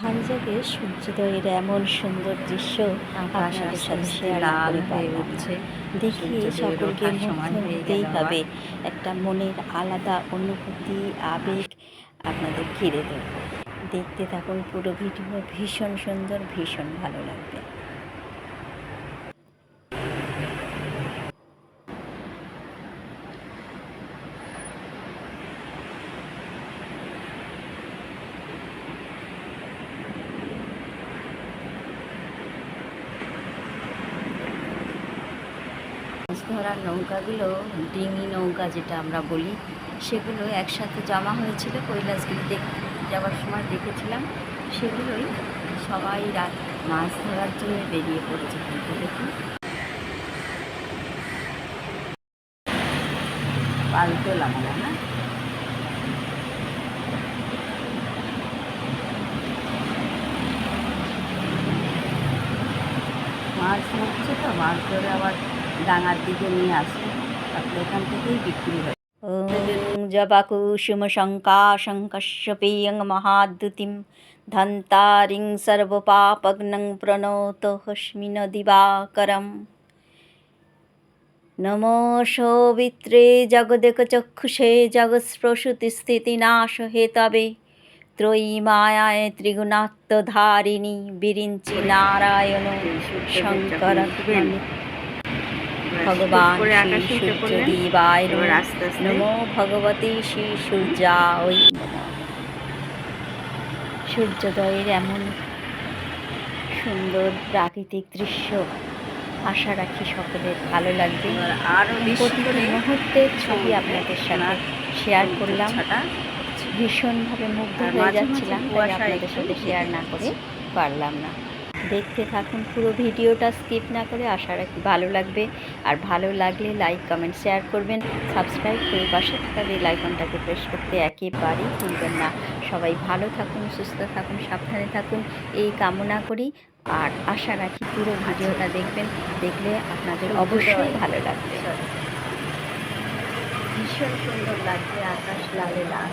ভালো লাগে সূর্যোদয়ের এমন সুন্দর দৃশ্য আপনার সাথে শেয়ার লাল হয়ে উঠছে। দেখি সূর্যোদয়ের সকলকে হয়ে হতেই হবে একটা মনের আলাদা অনুভূতি আবেগ আপনাদের ঘিরে দেবে দেখতে থাকুন পুরো ভিডিও ভীষণ সুন্দর ভীষণ ভালো লাগবে মাছ ধরার নৌকাগুলো ডিঙি নৌকা যেটা আমরা বলি, সেগুলো একসাথে জমা হয়েছিল, কৈলাসগিরি দেখতে যাওয়ার সময় দেখেছিলাম। সেগুলোই সবাই রাত মাছ ধরার জন্য বেরিয়ে পড়েছে কিন্তু দেখি পাল্টোলাম না মাছ ধরছে তো, মাছ ধরে আবার ডাঙার দিকে নিয়ে আসে, তারপরে এখান থেকেই বিক্রি হয়। জবাকুসুম শঙ্কাশঙ্কশ্যপেয়ং মহাদ্যুতিম ধন্তারিং সর্বপাপগ্নং প্রণোতহস্মি দিবাকরম নমো সৌবিত্রে জগদেক চক্ষুষে জগৎস্প্রসূতি স্থিতিনাশ হে তবে ত্রয়ী মায়ায় ত্রিগুণাত্মধারিণী বিরিঞ্চি নারায়ণ শঙ্কর ভগবান শ্রী সূর্যদেবায় এবার নমঃ। ভগবতী শ্রী সূর্যায় নমঃ। সূর্যোদয়ের এমন সুন্দর প্রাকৃতিক দৃশ্য আশা রাখি সকলের ভালো লাগবে এবার আরও বেশি প্রতিটি মুহূর্তের ছবি আপনাদের সাথে শেয়ার করলাম ভীষণভাবে মুগ্ধ হয়ে যাচ্ছিলাম তাই আপনাদের সাথে শেয়ার না করে পারলাম না দেখতে থাকুন পুরো ভিডিওটা স্কিপ না করে আশা রাখি ভালো লাগবে। আর ভালো লাগলে লাইক কমেন্ট শেয়ার করবেন। সাবস্ক্রাইব করে পাশে থাকা বেল আইকনটাকে প্রেস করতে একেবারেই ভুলবেন না। সবাই ভালো থাকুন সুস্থ থাকুন সাবধানে থাকুন। এই কামনা করি। আর আশা রাখি পুরো ভিডিওটা দেখবেন। দেখলে আপনাদের অবশ্যই ভালো লাগবে। ভীষণ সুন্দর লাগবে আকাশ লালে লাল